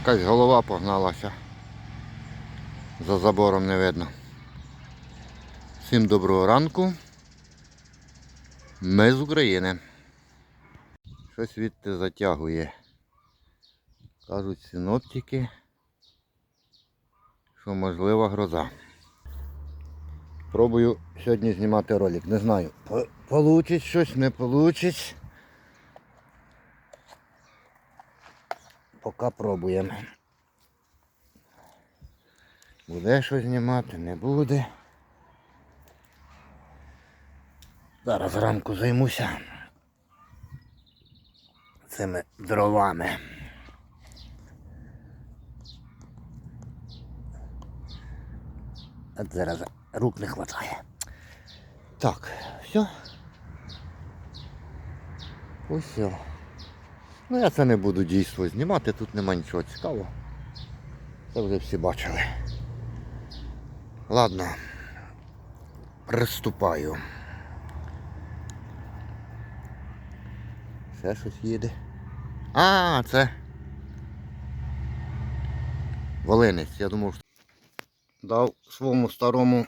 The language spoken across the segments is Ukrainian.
Якась голова погналася. За забором не видно. Всім доброго ранку. Ми з України. Щось відти затягує. Кажуть синоптики, що можлива гроза. Пробую сьогодні знімати ролик. Не знаю, получить щось, не получить. Поки пробуємо. Буде щось знімати, не буде. Зараз ранку займуся цими дровами. От зараз рук не хватає. Так, все. Ось все. Ну я це не буду дійство знімати, тут нема нічого цікавого. Це вже всі бачили. Ладно. Приступаю. Ще щось їде. А, це. Волинець, я думав, що дав своєму старому,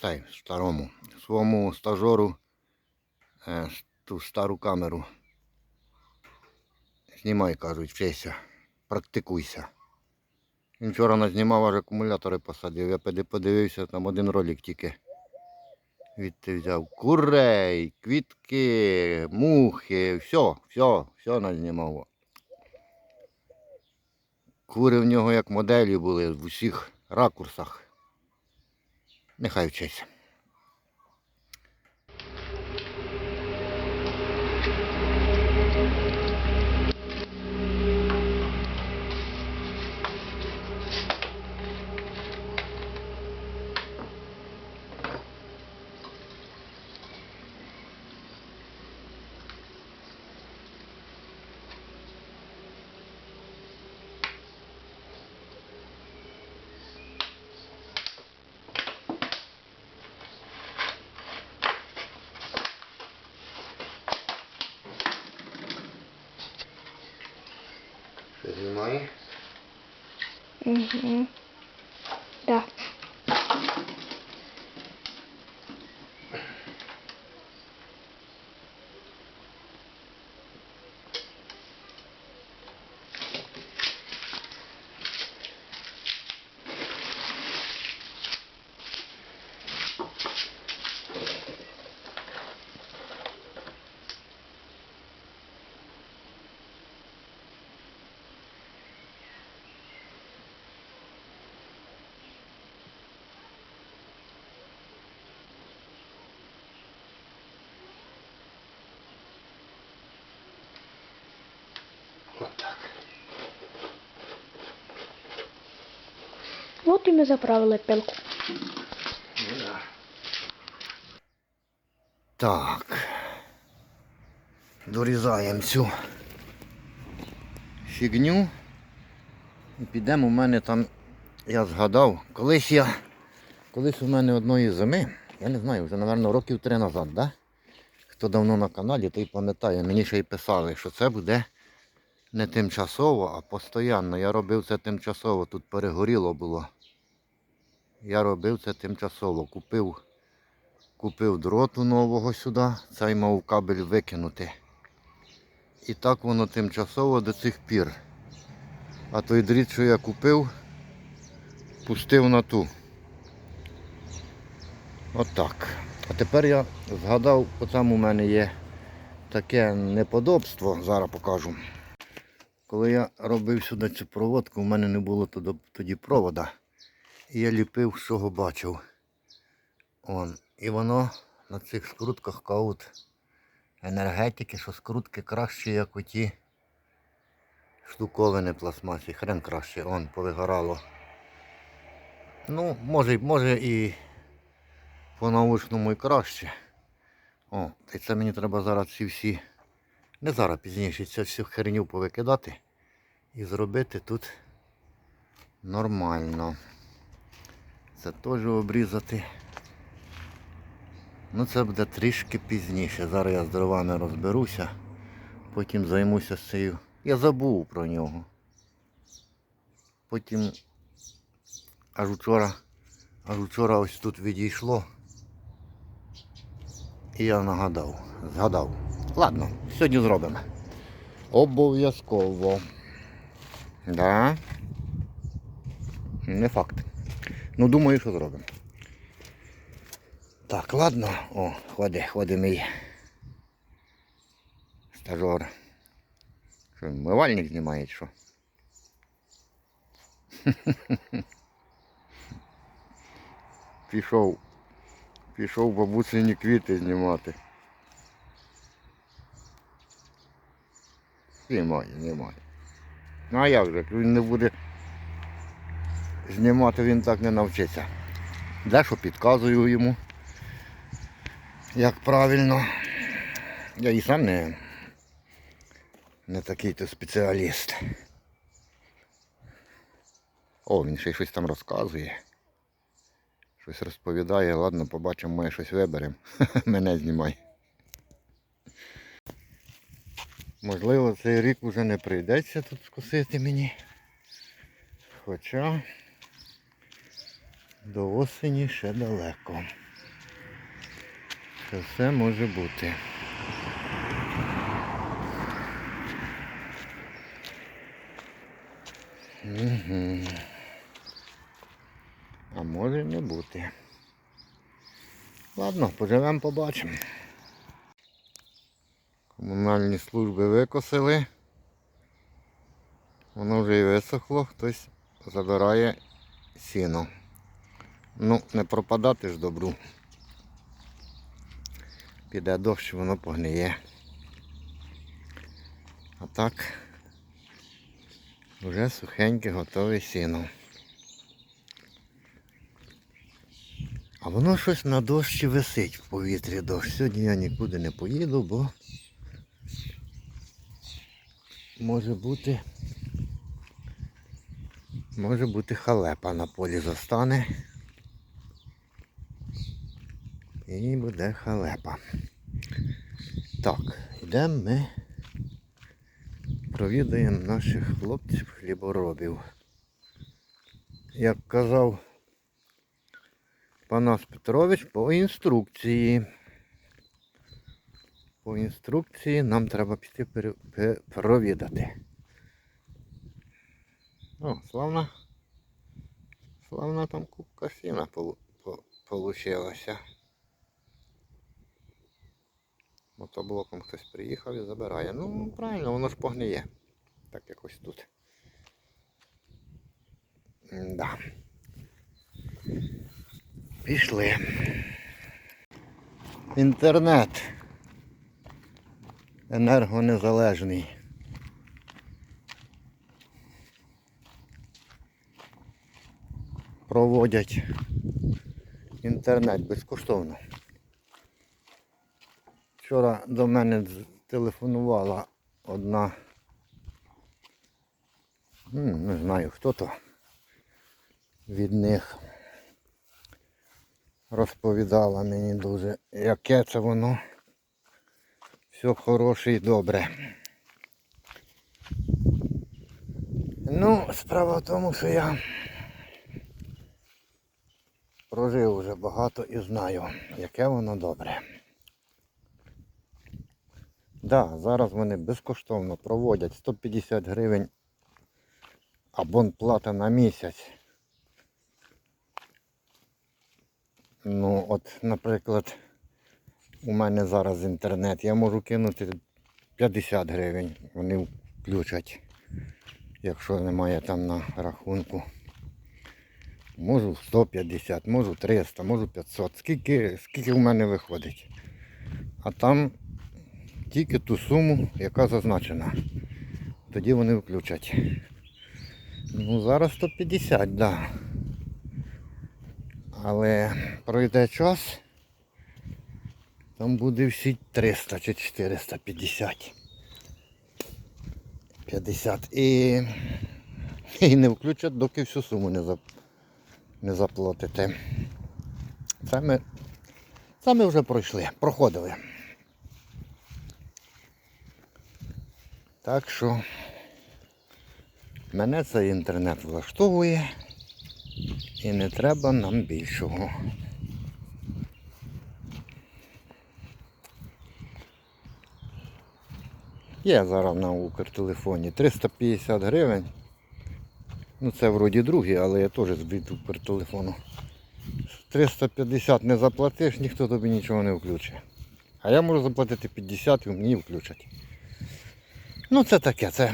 та й старому, своєму стажору е, ту стару камеру. Знімай, кажуть, вчися, практикуйся. Він вчора назнімав, аж акумулятори посадив. Я подивився, там один ролик тільки. Відти взяв курей, квітки, мухи, все, все, все назнімав. Кури в нього як моделі були в усіх ракурсах. Нехай вчиться. Угу. Вот і ми заправили пилку. Так. Дорізаємо цю фігню. І підемо у мене там, я згадав, колись я, колись у мене одної зими, я не знаю, вже, мабуть, років три назад, да? Хто давно на каналі, той пам'ятає, мені ще й писали, що це буде не тимчасово, а постійно. Я робив це тимчасово, тут перегоріло було. Я робив це тимчасово. Купив, купив дроту нового сюди, цей мав кабель викинути. І так воно тимчасово до цих пір. А той дріт, що я купив, пустив на ту. Отак. А тепер я згадав, там у мене є таке неподобство, зараз покажу. Коли я робив сюди цю проводку, у мене не було тоді, провода. І я ліпив, чого бачив. Он. І воно на цих скрутках каут енергетики, що скрутки кращі, як оті штуковини пластмасі. Хрен краще, он повигорало. Ну, може, може і по научному і краще. О, і це мені треба зараз ці всі, не зараз пізніше, цю всю херню повикидати і зробити тут нормально. Це теж обрізати. Ну це буде трішки пізніше. Зараз я з дровами розберуся. Потім займуся цією. Я забув про нього. потім аж вчора, аж вчора ось тут відійшло. І я нагадав, згадав. Ладно, сьогодні зробимо. Обов'язково. Да. Не факт. Ну думаю, що зробимо. Так, ладно. О, ходи, ходи мій стажер. Що, мивальник знімає, що? Пішов. Пішов бабусині квіти знімати. Знімає, знімає. Ну а як же, він не буде знімати, він так не навчиться. Дещо підказую йому, як правильно. Я і сам не, не такий то спеціаліст. О, він ще щось там розказує. Щось розповідає, ладно, побачимо, ми щось виберемо. Мене знімай. Можливо, цей рік вже не прийдеться тут скосити мені. Хоча до осені ще далеко. Це все може бути. Угу. А може не бути. Ладно, поживемо, побачимо. Комунальні служби викосили. Воно вже і висохло, хтось забирає сіно. Ну, не пропадати ж добру. Піде дощ, воно погниє. А так вже сухеньке готове сіно. А воно щось на дощі висить в повітрі дощ. Сьогодні я нікуди не поїду, бо може бути може бути халепа на полі застане. І буде халепа. Так, йдемо ми провідаємо наших хлопців хліборобів. Як казав Панас Петрович по інструкції. По інструкції нам треба піти провідати. О, славна. Славна там кубка сіна полу- получилася. Мотоблоком хтось приїхав і забирає. Ну, правильно, воно ж погниє. Так якось тут. Да. Пішли. Інтернет. Енергонезалежний. Проводять інтернет безкоштовно. Вчора до мене телефонувала одна. Не знаю хто то від них розповідала мені дуже, яке це воно все хороше і добре. Ну, справа в тому, що я прожив вже багато і знаю, яке воно добре. Да, зараз вони безкоштовно проводять 150 гривень абонплата на місяць. Ну, от, наприклад, у мене зараз інтернет. Я можу кинути 50 гривень. Вони включать, якщо немає там на рахунку. Можу 150, можу 300, можу 500. Скільки, скільки в мене виходить. А там тільки ту суму, яка зазначена. Тоді вони включать. Ну, зараз 150, так. Да. Але пройде час, там буде всі 300 чи 450. 50. І, і не включать, доки всю суму не, зап, не заплатите. Це ми, це ми вже пройшли, проходили. Так що Мене цей інтернет влаштовує і не треба нам більшого. Є зараз на Укртелефоні 350 гривень. Ну це вроді другий, але я теж від Укртелефону. 350 не заплатиш, ніхто тобі нічого не включить. А я можу заплатити 50 і мені включать. Ну це таке, це,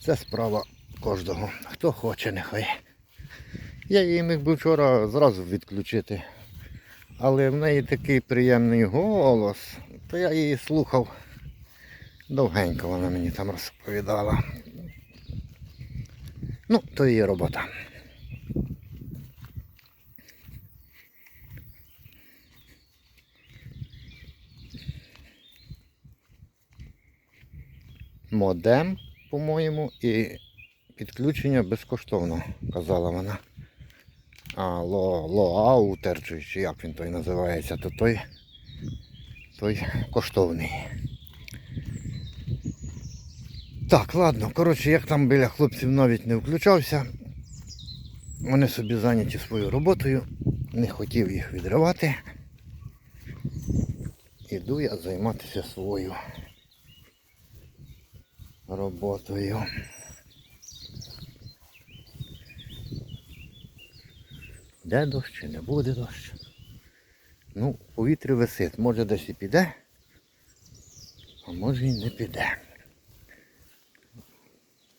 це справа кожного. Хто хоче, нехай. Я її міг би вчора зразу відключити. Але в неї такий приємний голос, то я її слухав. Довгенько вона мені там розповідала. Ну, то її робота. Модем, по-моєму, і підключення безкоштовно, казала вона. А ло, лоаутер, чи, чи як він той називається, то той, той коштовний. Так, ладно, коротше, як там біля хлопців навіть не включався. Вони собі зайняті своєю роботою, не хотів їх відривати. Іду я займатися своєю роботою. Де дощ чи не буде дощ? Ну, повітря висить, може десь і піде, а може і не піде.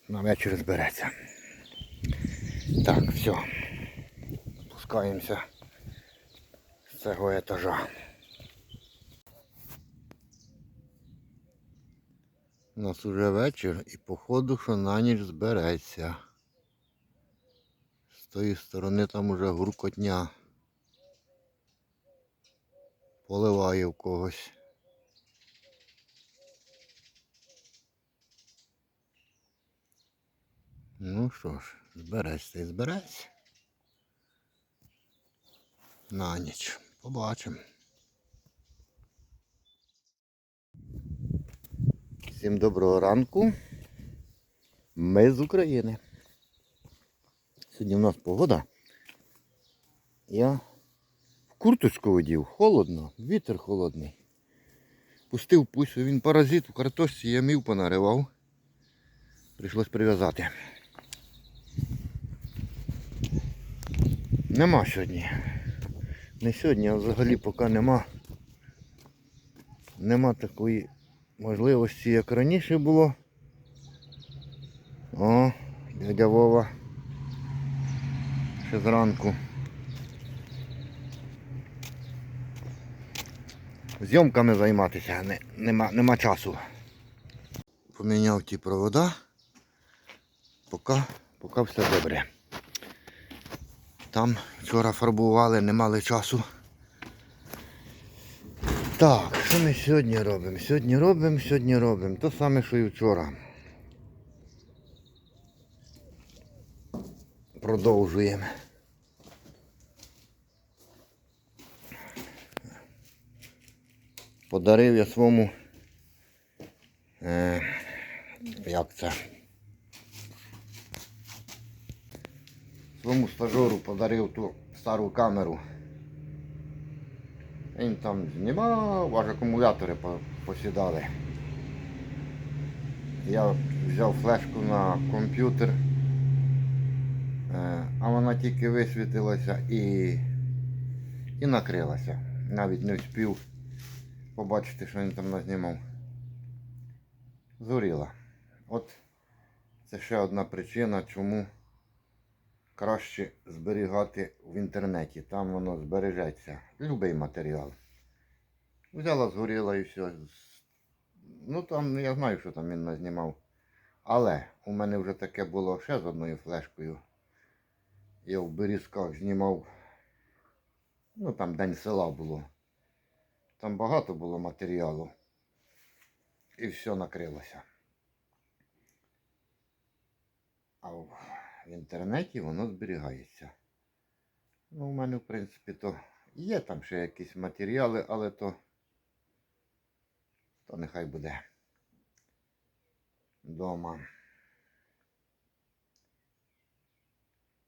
На вечір збереться. Так, все. Спускаємося з цього етажа. У нас уже вечір і походу, що на ніч збереться. З тої сторони там уже гуркотня. Поливає в когось. Ну що ж, збереться і збереться. На ніч. Побачимо. Всім доброго ранку. Ми з України. Сьогодні в нас погода. Я в курточку одів, холодно, вітер холодний. Пустив пусю, він паразит у картошці, я мів понаривав. Прийшлось прив'язати. Нема сьогодні. Не сьогодні, а взагалі поки нема. Нема такої можливості, як раніше було. О, дядя Вова. Ще зранку. Зйомками займатися не, нема, нема часу. Поміняв ті провода. Поки, поки все добре. Там вчора фарбували, не мали часу. Так, що ми сьогодні робимо? Сьогодні робимо, сьогодні робимо. То саме, що і вчора. Продовжуємо. Подарив я своєму. Е, як це? Своєму стажеру подарив ту стару камеру. Він там знімав, аж акумулятори посідали. Я взяв флешку на комп'ютер, е, а вона тільки висвітилася і, і накрилася. Навіть не встиг побачити, що він там назнімав. Згоріла. От це ще одна причина, чому краще зберігати в інтернеті. Там воно збережеться. Любий матеріал. Взяла, згоріла і все. Ну там я знаю, що там він назнімав. Але у мене вже таке було ще з одною флешкою. Я в Берізках знімав. Ну там день села було. Там багато було матеріалу. І все накрилося. А в інтернеті воно зберігається. Ну, У мене, в принципі, то є там ще якісь матеріали, але то, то нехай буде Вдома.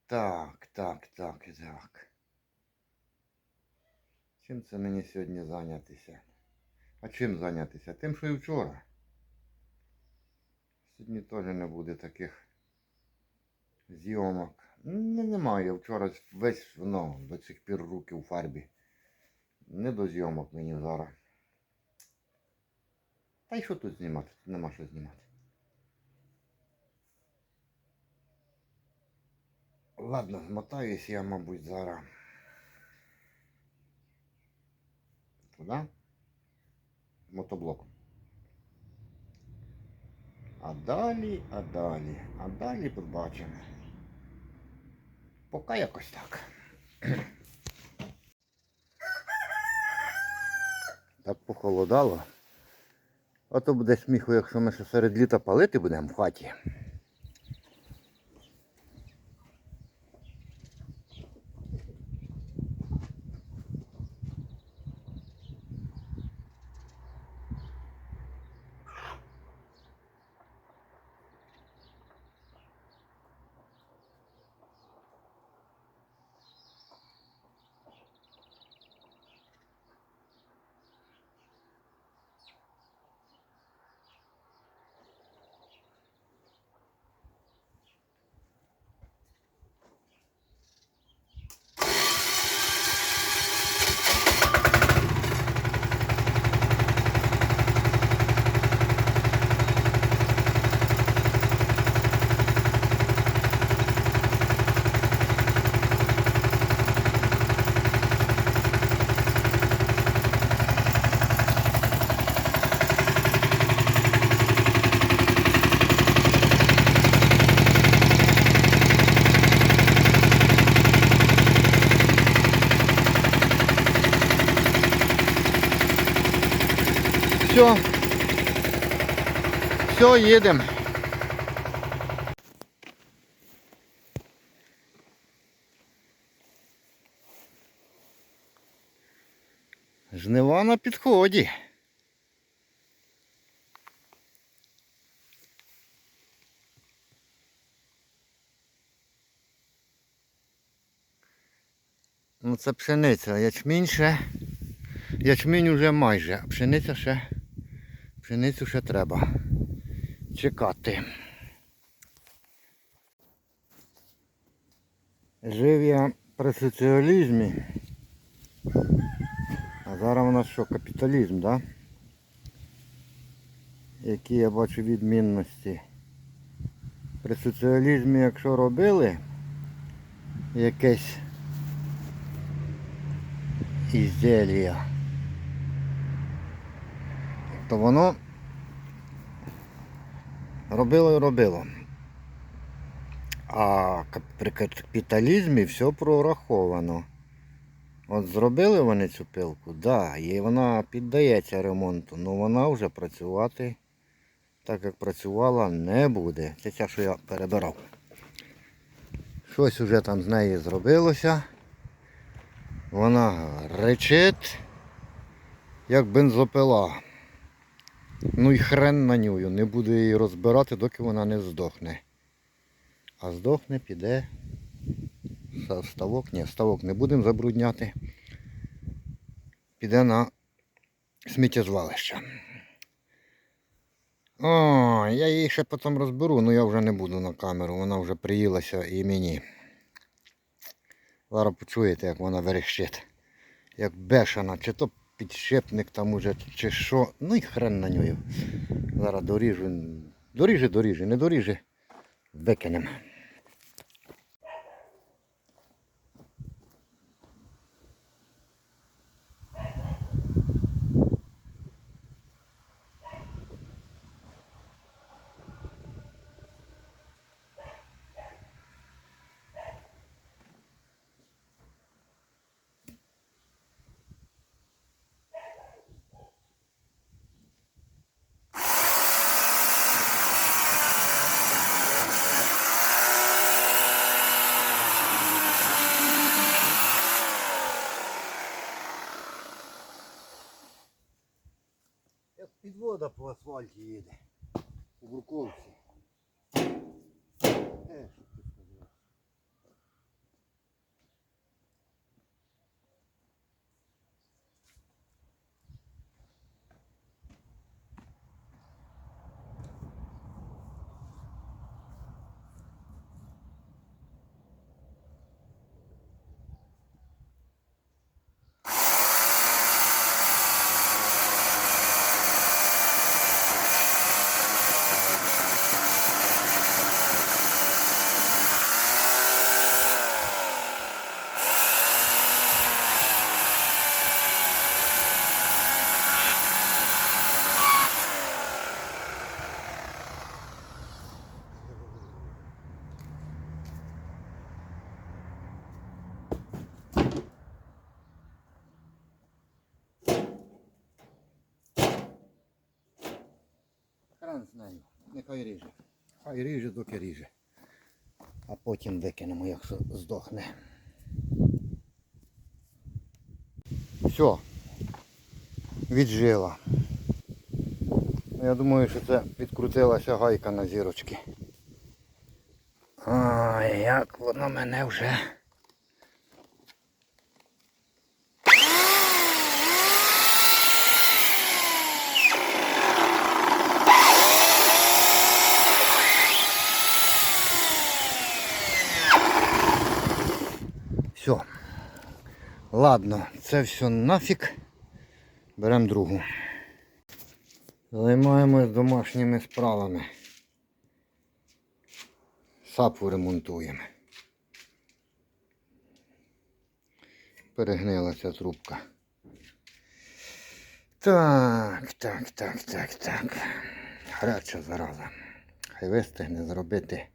Так, так, так, так. Чим це мені сьогодні зайнятися? А чим зайнятися? Тим, що і вчора. Сьогодні теж не буде таких зйомок. Не, немає. Вчора весь ну, до цих пір руки у фарбі. Не до зйомок мені зараз. Та й що тут знімати? Нема що знімати. Ладно, змотаюсь я, мабуть, зараз. Туди? Мотоблоком. А далі, а далі, а далі побачимо. Поки якось так. Так похолодало. А то буде сміху, якщо ми ще серед літа палити будемо в хаті. Все. Все. Жнива на підході. Ну це пшениця, ячмінь ще. Ячмінь уже майже, а пшениця ще. Пшеницю ще треба чекати. Жив я при соціалізмі. А зараз у нас що, капіталізм, да? Які я бачу відмінності. При соціалізмі, якщо робили якесь ізділля, то воно робило і робило. А при капіталізмі все прораховано. От зробили вони цю пилку, да, і вона піддається ремонту, але вона вже працювати так як працювала не буде. Це ця, що я перебирав. Щось вже там з неї зробилося. Вона речить, як бензопила. Ну і хрен на нього, не буду її розбирати, доки вона не здохне. А здохне, піде ставок, ні, ставок не будемо забрудняти. Піде на сміттєзвалище. О, я її ще потім розберу, але я вже не буду на камеру, вона вже приїлася і мені. Зараз почуєте, як вона верещить. Як бешена, чи то підщепник там уже, чи що. Ну і хрен на нього. Зараз доріжу. Доріже, доріже, не доріже. Викинемо. Підвода по асфальті їде. У Бурковці. Е, що ти сказав? Хрен з нею. Нехай ріже. Хай ріже, доки ріже. А потім викинемо, якщо здохне. Все. Віджила. Я думаю, що це підкрутилася гайка на зірочки. Ай, як воно мене вже. Все. Ладно, це все нафіг. Беремо другу. Займаємось домашніми справами. Сапу ремонтуємо. Перегнила ця трубка. Так, так, так, так, так. Гаряча зараза. Хай вистигне зробити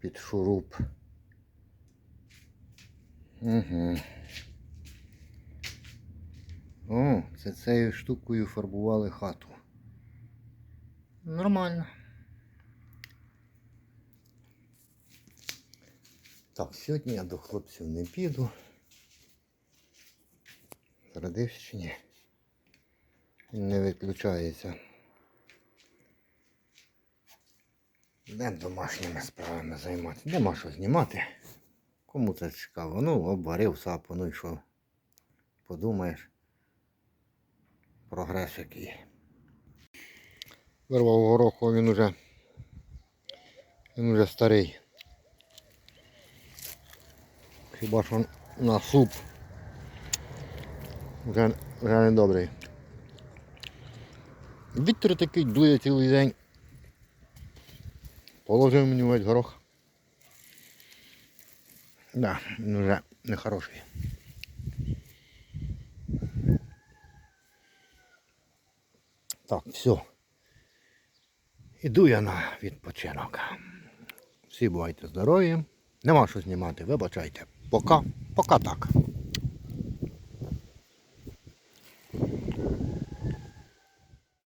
під шуруп. Угу. О, це цією штукою фарбували хату. Нормально. Так, сьогодні я до хлопців не піду. Зародився чи ні? Він не виключається. Де домашніми справами займатися? Нема що знімати. Кому це цікаво? Ну, обварив сапу, ну і що? Подумаєш. Прогрес який. Вирвав гороху, він уже. Він уже старий. Хіба що на суп. Вже, вже не добрий. Вітер такий дує цілий день. Положив мені весь горох. Да, він вже нехороший. Так, все. Іду я на відпочинок. Всі бувайте здорові. Нема що знімати, вибачайте. Пока, пока так.